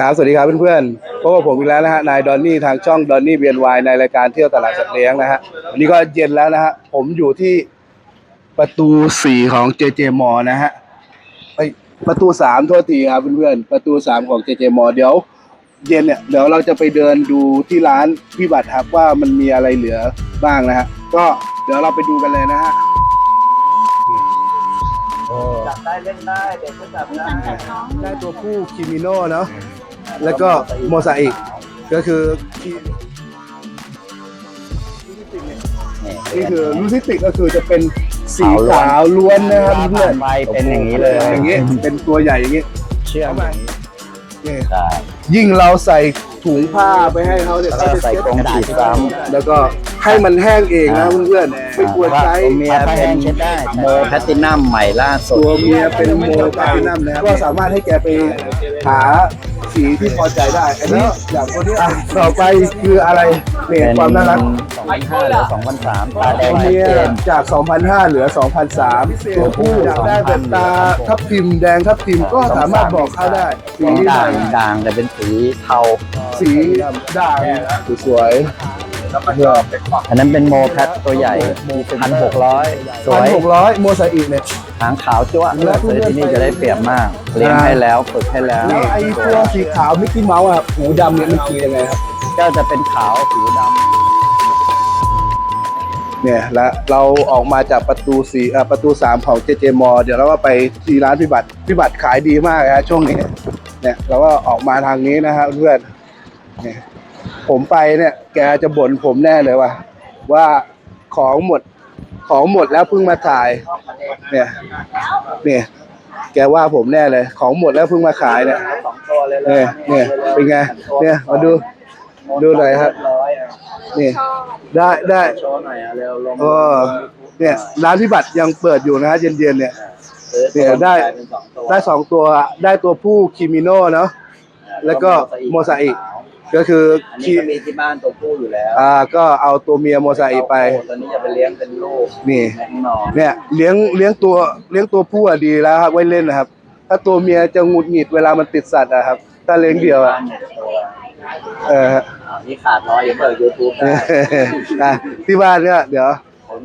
ครับสวัสดีครับเพื่อนๆพบกับผมอีกแล้วนะฮะนายดอนนี่ทางช่องดอนนี่เบียนวายในรายการเที่ยวตลาดสัตว์เลี้ยงนะฮะวันนี้ก็เย็นแล้วนะฮะผมอยู่ที่ประตูสี่ของเจเจมอนะฮะเอ้ยประตูสามโทษทีครับเพื่อนๆประตูสามของเจเจมอเดี๋ยว เย็นเนี่ยเดี๋ยวเราจะไปเดินดูที่ร้านพี่บัตรครับว่ามันมีอะไรเหลือบ้างนะฮะก็เดี๋ยวเราไปดูกันเลยนะฮะจับได้เล่นได้เด็กก็จับได้ ได้ตัวผู้คิมิโน่เนาะ แล้วก็โมซาอิกก็คือที่นี่คือลูซิติกก็คือจะเป็นสีขาวล้วนนะครับเพื่อนไปเป็นอย่างนี้เลยอย่างนี้เป็นตัวใหญ่อย่างนี้เชื่อมอย่างนี้นี่ได้ยิ่งเราใส่ถุงผ้าไปให้เขาเนี่ยแล้วก็ใส่กรงฉีดซ้แล้วก็ให้มันแห้งเองนะเพื่อนๆไม่ควรใช้ตัวเมียเป็นเช็ดได้โมแพตตินัมใหม่ล่าสุดตัวเมียเป็นโมแพลตินัมนะครับก็สามารถให้แกไปหา สีที่พอใจได้ อันนี้อย่างคนนี้อะต่อไปคืออะไรเนี่ยเป็นความน่ารัก2,500หรือ2,300ตาแดตังวชัดเมียเจน จาก2,500เหลือ 2,003 ตัวผู้อยากได้แบบตาทับทิมแดงทับทิมก็สามารถบอกเขาได้สีเป็นนี้ด่างได้ด่างแต่เป็นสีเทา สีด่างสวยอันนั้นเป็นโมแพทตัวใหญ่พันหกร้อยสพัวนยหกร้อยโมซาอิกเนี่ย หางขาวจ้วะซื้อที่นี่จะได้เปรียบมากเลี้ยงให้แล้วฝึกให้แล้วแล้วไอ้ตัวสีขาวมิกกี้เมาส์อะหูดำเนี่ยมันคือยังไงครับก็จะเป็นขาวผิวดำเนี่ยแล้วเราออกมาจากประตูสี่อะประตูสามของเจเจมอเดี๋ยวเราก็ไปที่ร้านพี่บัตรพี่บัตรขายดีมากนะฮะช่วงนี้เนี่ยเราก็ออกมาทางนี้นะฮะเพื่อนเนี่ยผมไปเนี่ย แกจะบ่นผมแน่เลยว่าว่าของหมด ของหมดแล้วเพิ่งมาถ่าย เนี่ย เนี่ย แกว่าผมแน่เลย ของหมดแล้วเพิ่งมาขายเนี่ย สองตัวเลยเนี่ย เนี่ย เป็นไง เนี่ย มาดู ดูหน่อยครับร้อยอะนี่ ได้ได้ โชว์หน่อยอะเร็วลงเออ เนี่ย ร้านพิบัติยังเปิดอยู่นะฮะเย็นๆเนี่ยเนี่ยได้เป็นสองตัวได้สองตัว ได้ตัวผู้คิมิโน่เนาะ แล้วก็โมซาอิก็ คืออันคินี้ก็มีที่บ้านตัวผู้อยู่แล้วอ่าก็เอาตัวเมียโมซาอิไปตัวนี้จะไปเลี้ยงเป็นลูกนี่แมงนอนเนี่ยเลี้ยงเลี้ยงตัวเลี้ยงตัวผู้อะดีแล้วครับไว้เล่นนะครับ ถ้าตัวเมียจะหงุดหงิดเวลามันติดสัตว์อะครับ ถ้าเลี้ยงเดียวอะบ้านเนี่ยตัวเอออ่านี่ขาดร้อยอย่าเปิดยูทูบได้อะที่บ้านเนี่ยเดี๋ยว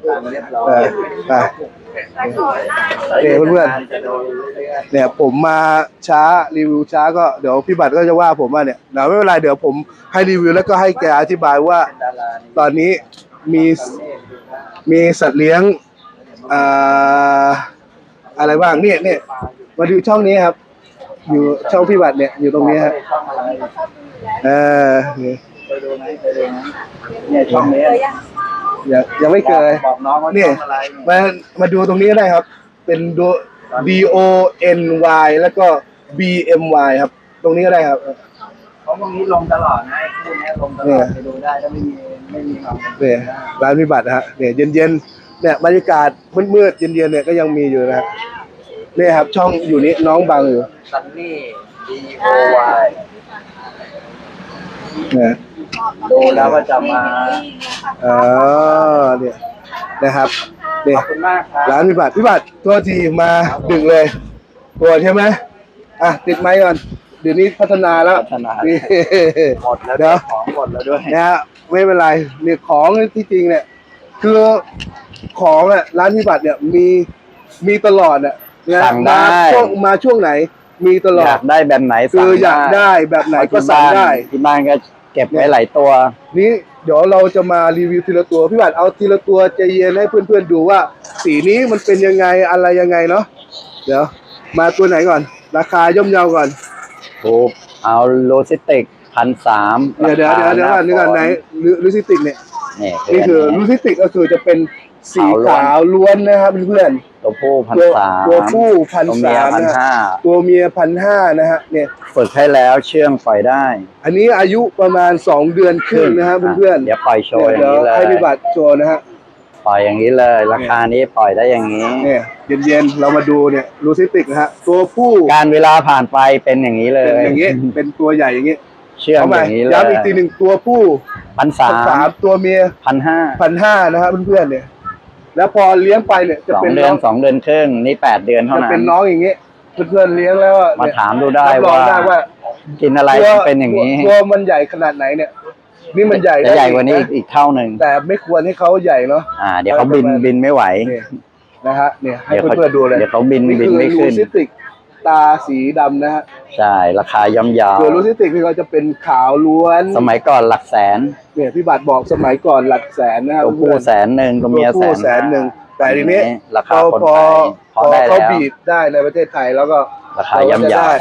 ผลการเรียบร้อเอยอไปเดี๋ยวเพื่อนจะโดนเรื่อยเนี่ยผมมาช้ารีวิวช้าก็เดี๋ยวพี่บัตรก็จะว่าผมว่าเนี่ยเดี๋ยวไม่เป็นไรเดี๋ยวผมให้รีวิวแล้วก็ให้แกอธิบายว่าๆดารานี่ตอนนี้มีมีสัตว์เลี้ยงอ่าอะไรบ้างเนี่ยเนี่ยมาดูช่องนี้ครับ อยู่ช่องพี่บัตรเนี่ยอยู่ตรงนี้ครับช่องอะไรเออนี่เคยดูไหมเคยดูไหมเนี่ยช่องนี้ ยังยังไม่เคยบอกน้องว่าเนี่ยช่องอะไรเนี่ยมามาดูตรงนี้ก็ได้ครับ เป็นดู D O N Y แล้วก็ B M Y ครับ ตรงนี้ก็ได้ครับ เพราะตรงนี้ลงตลอดนะไอ้คู่เนี้ยลงตลเนี่อดยไปดูได้ถ้าไม่มีไม่มีความเป็นเนี่ยร้านพิบัตินะฮะเนี่ยเย็นๆเนี่ยบรรยากาศมืดๆเย็นๆเนี่ยก็ยังมีอยู่นะฮะเนี่ยครับ ช่องอยู่นี้น้องบังอยู่ซันนี่ D O Y เนี่ย ดูแล้วก็จะมาอ๋อเนี่ยนะครับเนี่ขยอบคุณมากครับร้านพิบัติพิบัติตัวทีมาดึกเลยตัวใช่ไหมอะติดไม้ก่อนเดี๋ยวนี้พัฒนาแล้วพัฒนานี่หมดแล้วเดี๋ยวของหมดแล้วด้วยนะฮะไม่เป็นไรเนี่ยของที่จริงเนี่ย คือของอะร้านพิบัติเนี่ยมีมีตลอดอะนะสั่งได้มาช่วงมาช่วงไหน มีตลออดยากได้แบบไหนคืสั่องอยากได้แบบไหนก็สั่งได้ที่บ้านก็ เก็บไว้หลายตัว นี่เดี๋ยวเราจะมารีวิวทีละตัว พี่บัตรเอาทีละตัวใจเย็นให้เพื่อนๆดูว่า สีนี้มันเป็นยังไงอะไรยังไงเนาะเดี๋ยว มาตัวไหนก่อน ราคาย่อมเยาวก่อนถูกเอาโลซิติกพันสามเดี๋ยวเดี๋ยวเดี๋ยวเดี๋ยวก่อนเดี๋ยวก่อนไหนลูซิติกเนี่ยนี่นี่คือลูซิติกก็คือจะเป็น สีขาวล้วนนะครับเพื่อนตัวผู้พัๆนตัวสามตัวผู้พันตัวเมีสายมพันนะฮะห้าตัวเมียพันห้านะฮะเนี่ย ฝึกให้แล้วเชื่องปล่อยได้อันนี้อายุประมาณสองเดือนครึ่งนะฮะเพื่อนๆเดี๋ยวปล่อยโชว์อย่างเดี๋ยวนี้เลยให้พี่บัตรโชว์นะฮะปล่อยอย่างนี้เลย ราคานี้ปล่อยได้อย่างนี้ เนี่ยเย็นๆเรามาดูเนี่ยลูซิติกนะฮะตัวผู้การเวลาผ่านไปเป็นอย่างนี้เลเป็นยอย่างนี้เป็นตัวใหญ่อย่างนี้เชื่องเอาใหอม่ย่างนี้เลยย้ำอีกทีหนึ่งตัวผู้พันสาพันสามมตัวเมียพันห้าพันห้านะฮะเพื่อนๆเนี่ย แล้วพอเลี้ยงไปเนี่ยจะสองเป็นเดืน้ออนงสองเดือนครึ่งนี่แปดเดือนเท่าจะนั้เป็นนน้องอย่างนี้เพื่อนๆเลี้ยงแล้วอะมาเนี่ยถามดูได้รับรองว่าได้ว่ากินอะไรตัวมันเป็นอย่างนี้ตัวมันใหญ่ขนาดไหนเนี่ย นี่มันใหญ่จะใหญ่ได้กว่านี้อีกะอีกเท่าหนึ่งแต่ไม่ควรให้เขาใหญ่เนาะ อ่า เดี๋ยวเขาบินประมาณบินไม่ไหว นี่นะฮะเนี่ยให้เดี๋ยวเขาเพื่อนๆดูเลยเดี๋ยวเขาบินนี่บินคือไม่ขึ้นลูซิติก ตาสีดำนะฮะใช่ราคาย่อมเยาวตัวลูซิติกนี่ก็จะเป็นขาวล้วนสมัยก่อนหลักแสนเนี่ยพี่บัตรบอกสมัยก่อนหลักแสนนะครับตัวผู้เพื่อนๆแสนหนึ่งตัวตัวเมียผู้แสแสนนหนึ่งแต่ทีนี้ราพคาอคนพอไทยพพออได้เขาแล้วบีบได้ในประเทศไทยแล้วก็ราคาเก็ย่อมจะเยาวได้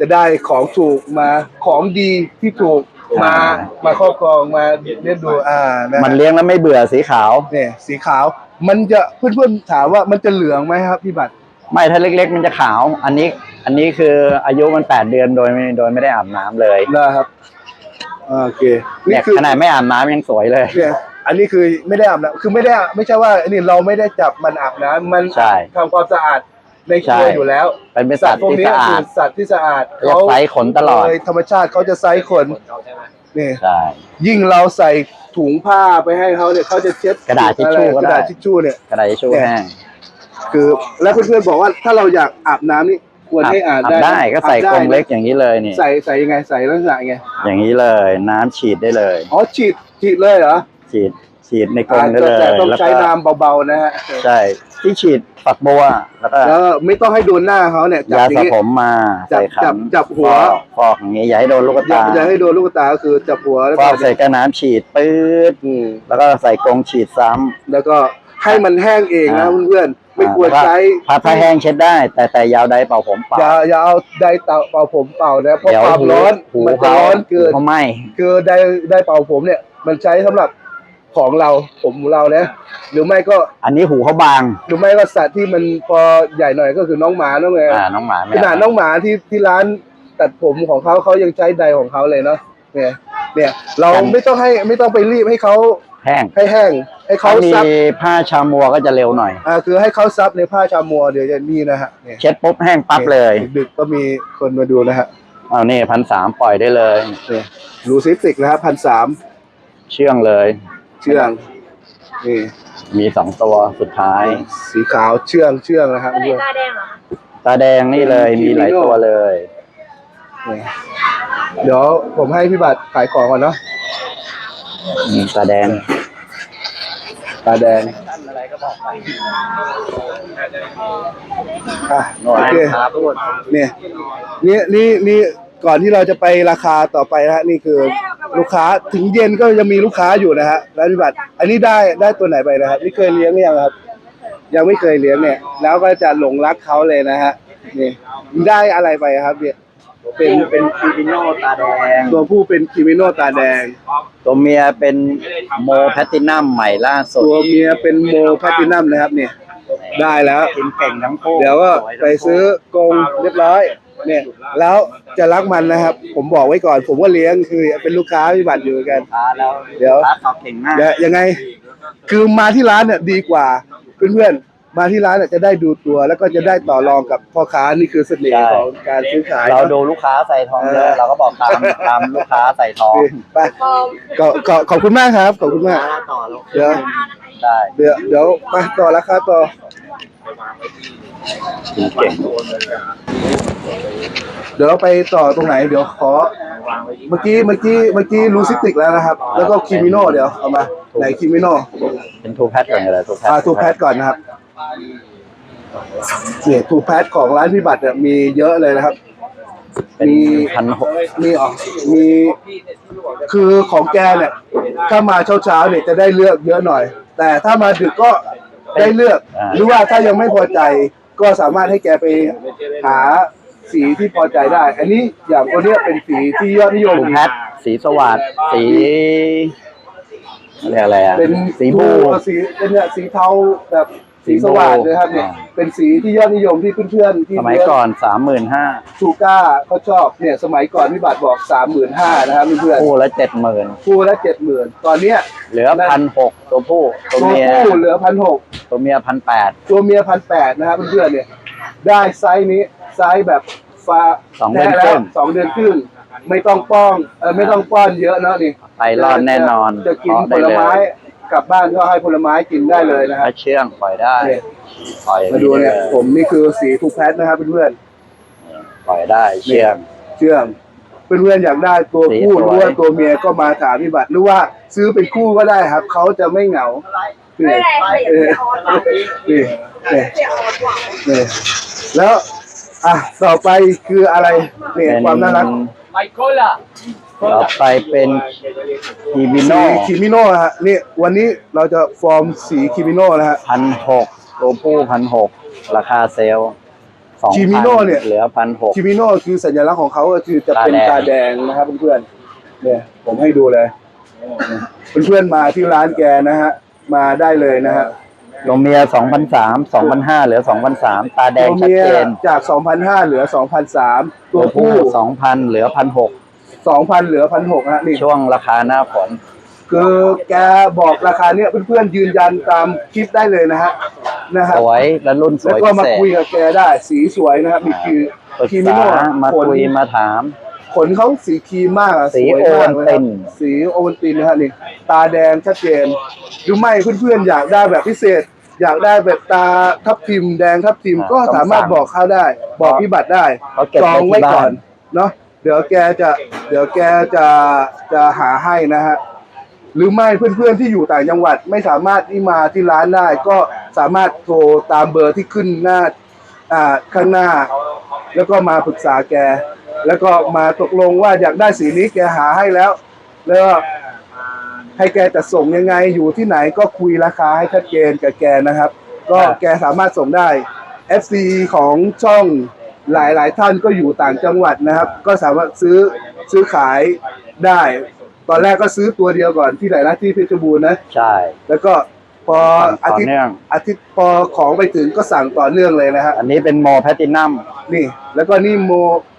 จะได้ของถูกมาของดีที่ถูกมาอ่ามาครอบครองมาเลี้ยงดูอ่านะฮะมันเลี้ยงแล้วไม่เบื่อสีขาวเนี่ยสีขาวมันจะเพื่อนๆถามว่ามันจะเหลืองไหมครับพี่บัตร ไม่ถ้าเล็ก ๆ มันจะขาว อันนี้ อันนี้คืออายุมันแปดเดือนโดยไม่โดยไม่ได้อาบน้ำเลยนะครับโอเคเนี่นี่ยคือขนาดไม่อาบน้ำยังสวยเลย เนี่ยอันนี้คือไม่ได้อาบน้ำคือไม่ได้ไม่ใช่ว่าอันนี้เราไม่ได้จับมันอาบน้ำมันใช่ทำความสะอาดในคใช่รัวอยู่แล้วเป็นเป็นสัตว์พวกที่นี้สะอาคืดอสัตว์ที่สะอาดเรียกไซส์ขนตลอดโธรรมชาติเขาจะไซส์ขนนี่ใช่ ยิ่งเราใส่ถุงผ้าไปให้เขาเนี่ยเขาจะเช็ดกระดาษทิชชู่อะไรก็กระได้ดาษทิชชู่เนี่ย กระดาษทิชชู่เนี่ยแห้ง คือแล้วเพื่อนๆบอกว่าถ้าเราอยากอาบน้ำนี่ควรให้อาบได้ได้ก็ใส่อาบกได้รงเล็กอย่างนี้เลยนี่ ใส่ใส่ยังไงใส่ลักษณะยังไงอย่างนี้เลยน้ำฉีดได้เลย อ๋อฉีดฉีดเลยเหรอฉีดฉีดในกรงได้อ่าเลยแต่ต้องแล้วใช้ก็น้ำเบาๆนะฮะใช่ที่ฉีดฝักบัวแล้วก็แล้วไม่ต้องให้โดนหน้าเขาเนี่ยจับยาอย่าสระงนี้ ผมมาจับใส่ขัจันบจับหัว ฟอกฟอกอย่างนี้อย่าให้โดนลูกอย่าตาอย่าให้โดนลูกตาก็คือจับหัวแล้วฟก็อกเสร็จก็น้ำฉีดปื๊ดอืมแล้วก็ใส่กรงฉีดซ้ำ แล้วก็ให้มันแห้งเองนะอ่า เพื่อนๆ ไม่ควรอ่าใช้ผ้าผ้าแห้งเช็ดได้ แต่แต่อยาวใดเป่าผมเป่าอย่าอย่าเอาไดร์เตาเป่าผมเป่านะเพราะเดี๋ยวความหูร้อนหูมันจะเขาร้อนเกินหูเขาไหมคือไดร์ไดร์เป่าผมเนี่ย มันใช้สำหรับของเราผมของเรานะหรือไม่ก็ อันนี้หูเขาบาง หรือไม่ก็สัตว์ที่มันพอใหญ่หน่อยก็คือน้องหมาน้องแมวอ่าน้องหมาไม่ขนาดเน้องหมาที่ที่ร้านตัดผมของเขาเขายังใช้ไดร์ของเขาเลยเนาะเนี่ยเนี่ย เราไม่ต้องให้ไม่ต้องไปรีบให้เขาแห้งให้แห้ง ให้เขาถ้ามีซับผ้าชามัวก็จะเร็วหน่อยอ่าคือให้เขาซับในผ้าชามัวเดี๋ยวจะนี่นะฮะเนี่ยเช็ดปุ๊บแห้งปั๊บเลยดึกๆก็มีคนมาดูนะฮะเอานี่พันสามปล่อยได้เลยเนี่ยรูซิติกนะฮะพันสามเชื่องเลย เชื่องนี่มีสองตัวสุดท้าย สีขาวเชื่องเชื่องนะครับตัวไหนเพื่อนตาแดงเหรอคะตาแดงนี่เลยมีหลายตัวเลยนี่เดี๋ยวผมให้พี่บัตรขายของก่อนเนาะอืมตาแดง ตาแดงอะโอเคครับทุกคนเนี่ยนี่นี่นี่ก่อนที่เราจะไปราคาต่อไปนะฮะนี่คือลูกค้าถึงเย็นก็ยังมีลูกค้าอยู่นะฮะแล้วพี่บัตรอันนี้ได้ได้ตัวไหนไปนะครับนี่เคยเลี้ยงหรือยังครับ ยังไม่เคยเลี้ยงเนี่ย แล้วก็จะหลงรักเขาเลยนะฮะนี่ได้อะไรไปครับเนี่ย เป็เป็นนเป็นฟิลิโนตาแดง ตัวผู้เป็นคิมิโนตาแดง ตัวเมียเป็นโมแพลตตินัมใหม่ล่าสุดตัวเมียเป็นโมแพลตินัมนะครับเนี่ยได้แล้ว กินเก่งทั้งคู่เดี๋ยวก็ไปซื้อกรงเรียบร้อย เนี่ย แล้วจะรักมันนะครับ ผมบอกไว้ก่อน ผมก็เลี้ยงคือเป็นลูกค้าพิบัติอยู่เหมือนกัน ตาแล้วเดี๋ยว ตาตอบเก่งมาก เดี๋ยวยังไง คือมาที่ร้านเนี่ยดีกว่าเพื่อนๆ มาที่ร้านเนี่ยจะได้ดูตัวแล้วก็จะได้ต่อรองกับพ่อค้านี่คือเสน่ห์ของการซื้อขายเรานะดูลูกค้าใส่ทองเยเออะอเราก็บอกตามตามลูกค้าใส่ทองไปก็ก็ขอบคุณมากครับ ขอบคุณมากต่อแล้วเดี๋ยวได้เดี๋ยวเดี๋ยวไปต่อราคาต่อกินเก่งเดี๋ยวเราไปต่อตรงไหน เดี๋ยวขอ เมื่อกี้เมื่อกี้เมื่อกี้ลูซิติกแล้วนะครับ แล้วก็คิมิโนเดี๋ยวเอามาไหนคิมิโนเป็นทูแพทก่อนเลยทูแพทอ่าทูแพทก่อนนะครับ เนี่ยทูแพทของร้านพิบัติเนี่ยมีเยอะเลยนะครับ เป็นมีพันหกมีออกมีคือของแกเนี่ย ถ้ามาเช้าเช้าๆเนี่ยจะได้เลือกเยอะหน่อย แต่ถ้ามาดึกก็ได้เลือก หรือว่าถ้ายังไม่พอใจก็สามารถให้แกไปหาสีที่พอใจได้ อันนี้อย่างตัวเนี้ยเป็นสีที่ยอดนิยม ทูแพทสีสวัสดสีเรียกอะไรอะเป็นสีบู สีเป็นเนี่ยสีเทาแบบ สีสว่างนะครับเนี่ยอ่าเป็นสีที่ยอดนิยมที่เพื่อนๆที่สมัยก่อนสามหมื่นห้าชูก้าเขาชอบเนี่ยสมัยก่อนพี่บัตรบอกสามหมื่นห้านะครับเพื่อนคู่ละเจ็ดหมื่นๆคู่ละเจ็ดหมื่นตอนเนี้ยเหลือพันหกตัวผู้ตัวตัวเมียผู้เหลือพันหกตัวเมียพันแปดตัวเมียพันแปดนะครับเพื่อนๆเนี่ยได้ไซส์นี้ไซส์แบบฟ้าสองเดือนแท้คแล้รึ่วงสองเดือนครึ่งไม่ต้องป้องเออไม่ต้องป้อนเยอะนะนี่ไปรอดแน่นอนจะกินเพาะผได้ลเลยไม้ กลับบ้านก็ให้ผลไม้กินได้เลยนะครัถ้าบเชื่องปล่อยได้เนี่ยปล่อยมาดูเนี่ยได้ลผมนี่คือสีทูแพทนะครับเพื่อนปล่อยได้เชื่อง ๆเชื่องเพื่อนๆอยากได้ตัวสีผู้สวยหรือว่าตัวเมียก็มาถามพี่บัตรหรือว่าซื้อเป็นคู่ก็ได้ครับเขาจะไม่เหงานี่ไม่แรงเลยเออเสียออดว่ะนี่นี่เสียออดว่ะนี่แล้ว อะต่อไปคืออะไรนี่เป็นความน่ารัก ต่อไปเป็นคีบิโนสีคิมิโนะฮะนี่วันนี้เราจะฟอร์มสีคิมิโนะนะฮะพันหกตัวผู้พันหกราคาเซลสองคิมิพันโน่เนี่ย เหลือพันหก คิมิโนะคือสัญลักษณ์ของเขาก็คือจะเป็นตาตาแดแดง งนะครับเพื่อนๆเนี่ยผมให้ดูเลยเพื่อนๆมาที่ร้านแกนะฮะมาได้เลยนะฮะตัวเมียสองพันสามสองพันห้าเหลือสองพันสามตาแดงตัวชัดเมียเจนจาก 2,500เหลือ2,003ตัวผู้ สองพันเหลือพันหก 2,000เหลือ1,600ฮะนี่ช่วงราคาหน้าฝนคือแกบอกราคาเนี้ยเพื่อนๆยืนยันตามคลิปได้เลยนะฮะนะฮะสวยและรุ่นสแล้ววยก็พิมาเศษคุยกับแกได้ สีสวยนะครับนี่คือปรึกคิมิษาโนะมาขนคุยมาถาม ขนเขาสีครีมมากอะสีสวยมากเลยโอวัลตินครับสีโอวัลตินนะฮะนี่ตาแดงชัดเจนหรือไม่เพื่อนๆอยากได้แบบพิเศษ อยากได้แบบตาทับทิมแดงทับทิมก็สามารถบอกเขาได้ บอกพี่บัตรได้ เขาเก็บจองไว้ไว้ที่ก่อบ้านน เนาะเดี๋ยวแกจะเดี๋ยวแกจะจะหาให้นะฮะหรือไม่เพื่อนๆที่อยู่ต่างจังหวัดไม่สามารถที่มาที่ร้านได้ ก็สามารถโทรตามเบอร์ที่ขึ้นหน้าอ่าข้างหน้า แล้วก็มาปรึกษาแก แล้วก็มาตกลงว่าอยากได้สีนี้แกหาให้แล้ว แล้วก็ให้แกจะส่งยังไงอยู่ที่ไหนก็คุยราคาให้ชัดเจนกับแกนะครับ ก็แกสามารถส่งได้ FC ของช่อง หลายๆท่านก็อยู่ต่างจังหวัดนะครับ ก็สามารถซื้อซื้อขายได้ ตอนแรกก็ซื้อตัวเดียวก่อนที่ไหนนะที่เพชรบูรณ์นะ ใช่ แล้วก็พอสั่งต่อาอทิตย์เนื่อง อาทิตย์พอของไปถึงก็สั่งต่อเนื่องเลยนะฮะอันนี้เป็นโมแพตินัมนี่ แล้วก็นี่โม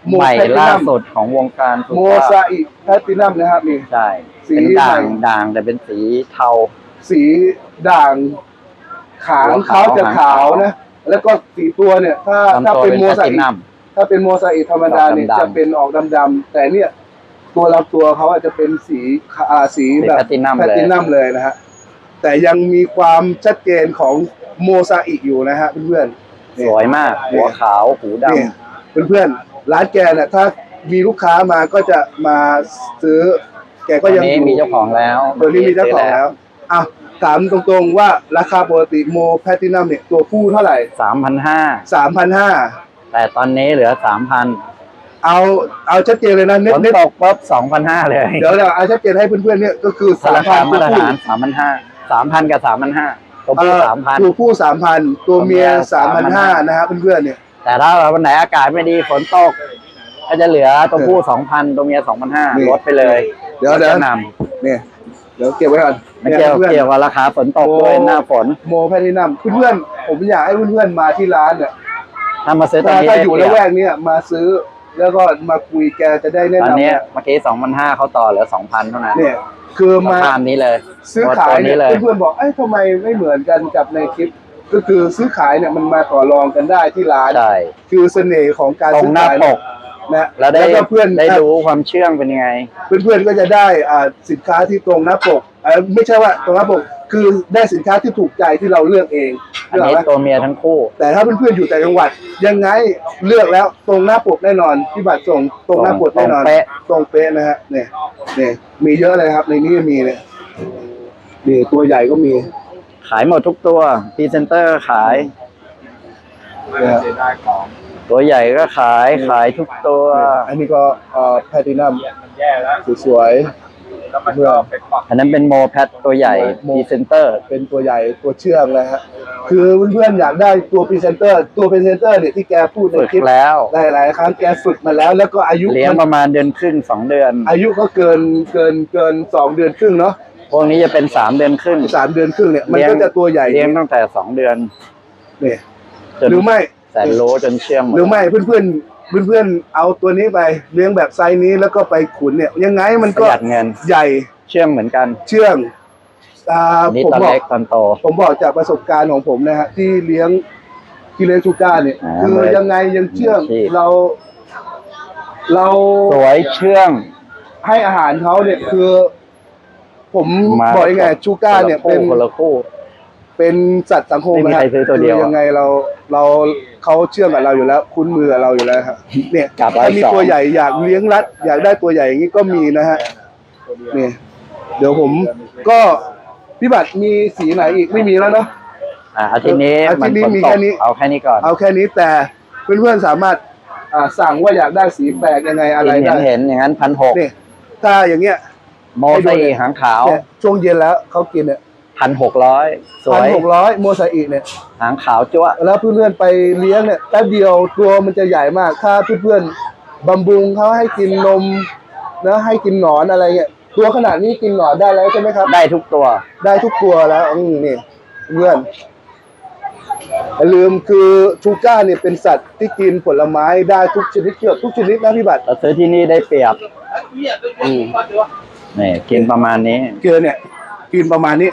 โมใหม่แพลติล่านัมสุดของวงการสุโมภาพซาอิแพลตินัมนะครับนี่ ใช่สีเป็นด่างใหม่ ด่างแต่เป็นสีเทา สีด่างขางหัวเขาขาวจะหางขาวขาว นะ แล้วก็สีตัวเนี่ย ถ้าถ้าลำตัวเป็นเป็นโมแพซาติอินัมถ้าเป็นโมซาอิธรรมดาเนี่ยออกดำๆจะเป็นออกดำๆแต่เนี่ยตัวลำตัวเขาอาจจะเป็นสีขาอ่าสีสีแบบแพตินัมแพลเลยตินัมเลยนะฮะแต่ยังมีความชัดเจนของโมซาอิอยู่นะฮะเพื่อนๆนี่สวยมาก หัวขาวหูดนี่เพื่อนๆร้านแกเนี่ยถ้ามีลูกค้ามาก็จะมาซื้อ แกำก็ตัวยังนี้อยู่มีเจ้าของแล้วตัวนี้มีเจ้าของแล้วอะ ถามตรงๆว่าราคาปกติโมแพลตินัมเนี่ยตัวผู้เท่าไหร่สามพันห้าสามพันห้าแต่ตอนนี้เหลือสามพันเอาเอาชัดเจนเลยนะเน็ฝตนเน็ตตกปุ๊บสองพันห้าเลย เดี๋ยวเราเอาชัดเจนให้เพื่อนๆเนี่ยก็คือสามราพัคานตัมาวตรผู้ฐานสามพันห้าสามพันกับสามพันห้าตัวเอ่ผู้อสามพันตัวผู้สามพันตัวเมียตัวเมีสามพันห้ายนะครับเพื่อนๆเนี่ย แต่ถ้าวันไหนอากาศไม่ดีฝนตกก็จะเหลือตัวผู้สองพันตัวเมียสองพันห้านี่ลดไปเลย เดี๋ยวเดี๋ยวแนะนเนี่ย เดี๋ยวเก็บไว้ก่อนำไม่เกี่ยวพื่อนๆเกี่ยวกับราคาฝนตกด้วยหน้าฝนโมแพลตินัมเพื่อนๆผมอยากให้เพื่อนๆมาที่ร้านเนี่ยถ้ามาซื้อตอนถ้านี้ถ้าได้อยู่เปรีละยบแวกเนี้ยมาซื้อแล้วก็มาคุยแกจะได้แนะตอนนำนี้เนี่ยเมื่อกี้สองพันห้าเขาต่อเหลือสองพันเท่านั้นเนี่ยคือสมาภาพนี้เลย ซื้อขายตัวเนี่นี้ยเลยเพื่อนๆบอกเอ้ยทำไมไม่เหมือนกันกับในคลิป ก็คือซื้อขายเนี่ยมันมาต่อรองกันได้ที่ร้านใช่คือเสน่ห์ของการตรซื้งอหน้าขายปกนะแล้วได้ก็เพื่อนได้รู้ความเชื่องเป็นยังไง เพื่อนๆก็จะได้อ่าสินค้าที่ตรงหน้าปกเออไม่ใช่ว่าตรงหน้าปก คือได้สินค้าที่ถูกใจที่เราเลือกเองอันเลือกนี้ไหม ตัวเมียทั้งคู่ แต่ถ้าเพื่อนๆอยู่แต่างจังหวัด ยังไงเลือกแล้วตรงหน้าปกแน่นอนที่บัตรส่งตรงหน้าปกแน่นอนตรงเป๊ะ ตรงเป๊ะนะฮะเนี่ยเนี่ยมีเยอะเลยครับ ในนี้มีเนี่ยนี่ตัวใหญ่ก็มี ขายหมดทุกตัวพรีเซนเตอร์ขายเนี่ยได้ของตัวใหญ่ก็ขายขายทุกตัว อันนี้ก็เอ่อแพลตินัมมันแย่แล้วสวยแล้วมันก็ไปปรับอันนั้นเป็นโมแพทตัวใหญ่พรีเซนเตอร์ ๆเป็นตัวใหญ่ตัวเชื่องนะฮะคือเพื่อนๆอยากได้ตัวพรีเซนเตอร์ ตัวพรีเซนเตอร์เนี่ยที่แกพูดในฝึกคลิปแล้ว หลายๆครั้งแกฝึกมาแล้ว แล้วก็อายุเลี้ยงมันประมาณเดือนครึ่งสองเดือน อายุก็เกินเกินเกินสองเดือนครึ่งเนาะ พวกนี้จะเป็นสามเดือนครึ่งสามเดือนครึ่งเนี่ยมันเลี้ยงก็จะตัวใหญ่เลี้ยงตั้งแต่สองเดือนเนี่ยจนหรือไม่แสนโลจนเชื่องมดหรือไม่เพื่อนเพื่อนเพื่อนเพื่อนๆเอาตัวนี้ไปเลี้ยงแบบไซส์นี้แล้วก็ไปขุนเนี่ยยังไงมันประก็หยัดเงินใหญ่เชื่องเหมือนกัน เชื่องอ่านี่ผมตอนบอกเล็กตอนโตผมบอกจากประสบการณ์ของผมนะฮะที่เลี้ยงที่เลี้ยงชูก้าเนี่ยอ่าคือเลยยังไงยังเชื่องชีพเรา เราสวยเชื่อง ให้อาหารเขาเนี่ยคือ ผมมาบอกยังไงชูก้าเนี่ยคเป็นคนละคู่ เป็นสัตว์สังคมไม่มีนะฮะใครซื้อตัวเดียวคือยังไงเราเราเขาเชื่องกับเราอยู่แล้ว คุ้นมือกับเราอยู่แล้วครับเนี่ยกลับร้อยถ้ามีสอง ตัวใหญ่อยากเลี้ยงรัด อยากได้ตัวใหญ่อย่างนี้ก็มีนะฮะนี่เดี๋ยวผมก็พี่บัตรมีสีไหนอีกไม่มีแล้วเนาะ อ่าอาทิตย์นี้อาทิมัตนย์นี้ฝนมีตแค่กนี้ เอาแค่นี้ก่อนเอาแค่นี้แต่เพื่อนๆสามารถอ่าสั่งว่าอยากได้สีแปลกยังไงอะไรเห็ได้นเห็นอย่างนั้นพันหกนี่ถ้าอย่างเงี้ย โมไซอีหางขาวเนี่ยช่วงเย็นแล้วเขากินเนี่ยพันหกร้อยสวพันยหกร้อยโมซาอิเนี่ย หางขาวจั๊วะแล้วเพื่อนๆไปเลี้ยงเนี่ยแป๊บเดียวตัวมันจะใหญ่มาก ถ้าเพื่อนๆบำรุงเขาให้กินนมนะให้กินหนอนอะไรเงี้ยตัวขนาดนี้กินหนอนได้แล้วใช่ไหมครับ ได้ทุกตัว ได้ทุกตัวแล้วอืมนี่เพื่อนอย่าลืมคือชูก้าเนี่ยเป็นสัตว์ที่กินผลไม้ได้ทุกชนิดเกือบทุกชนิดนะพี่บัตรเราซื้อที่นี่ได้เปรียบ อืม นี่กินประมาณนี้เกลือเนี่ย กินประมาณนี้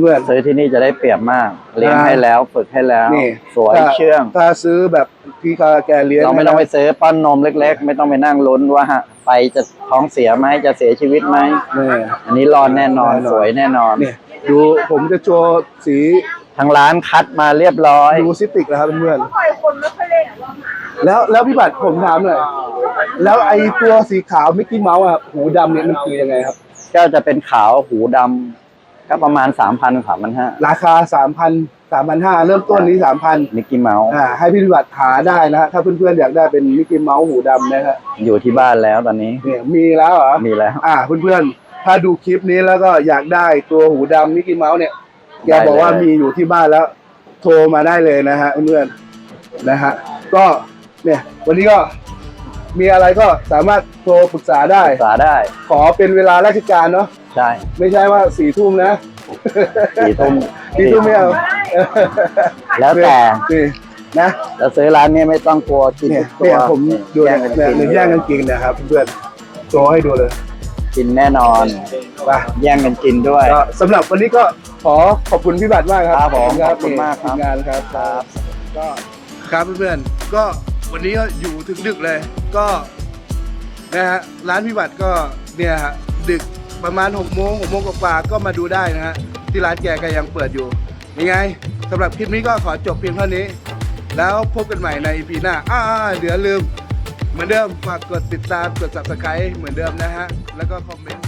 เพื่อนซื้อที่นี่จะได้เปรียบมากเลี้ยงอ่าให้แล้วฝึกให้แล้วนี่สวยถ้าเชื่องถ้าซื้อแบบพี่คาแกเลี้ยงเราไม่ต้องไปซื้อป้อนนมเล็ก ๆ ไม่ต้องไปนั่งลุ้นว่าฮะไปจะท้องเสียไหมจะเสียชีวิตไหมนี่อันนี้รอนแน่นอนแน่นอนสวยแน่นอนเนี่ยดูผมจะโชว์สีทางร้านคัดมาเรียบร้อยดูซิติกนะครับเพื่อนปล่อยคนไม่ค่อยเล่นอะว่าหมาๆแล้วแล้วพี่บัตรผมถามหน่อย แล้วไอ้ตัวสีขาวมิกกี้เมาส์อะหูดำเนี่ยมันคือยังไงครับ ก็จะเป็นขาวหูดำก็ประมาณสามพันสามพันห้าราคาสามพันสามพันห้าเริ่มต้นนี้สามพันมิกกี้เมาส์อ่าให้พี่บัตรหาได้นะฮะถ้าเพื่อนๆอยากได้เป็นมิกกี้เมาส์หูดำนะฮะอยู่ที่บ้านแล้วตอนนี้เนี่ยมีแล้วเหรอมีแล้ว อ่าเพื่อนๆถ้าดูคลิปนี้แล้วก็อยากได้ตัวหูดำมิกกี้เมาส์เนี่ยแกได้เลย บอกว่ามีอยู่ที่บ้านแล้ว โทรมาได้เลยนะฮะเพื่อนๆนะฮะก็เนี่ย วันนี้ก็ มีอะไรก็สามารถโทรปรึกษาได้ ศึกษาได้ขอเป็นเวลาราชการเนาะใช่ไม่ใช่ว่าสี่ทุ่มนะ สี่ทุ่มสี่ทุ่มไม่เอาแล้วแต่นี่นะจะซื้อร้านนี้ไม่ต้องกลัวกินเนี่ยทุกตัเนี่วยผมดูแย่เนี่ยงกันเนี่ยกินเนี่ยแย่งกันกินนะครับเพื่อนๆโชว์ให้ดูเลยกินแน่นอน ไป แย่งกันกินด้วย ก็สำหรับวันนี้ก็ขอขอบคุณพี่บัตรมากครับครับผมขขอบคุณมากครับ ทีงานครับ ครับ ก็ครับเพื่อนๆก็วันนี้ก็อยู่ถึงดึกเลย ก็นะฮะร้านพิบัติก็เนี่ยฮะดึกประมาณ6กโมงหกโมงกว่าๆก็มาดูได้นะฮะที่ร้านแกก็ยังเปิดอยู่ยังไงสำหรับคลิปนี้ก็ขอจบเพียงเท่านี้ แล้วพบกันใหม่ใน EP หน้าอ่าเดี๋ยวลืม เหมือนเดิมฝากกดติดตามกด subscribe เหมือนเดิมนะฮะ แล้วก็คอมเมนต์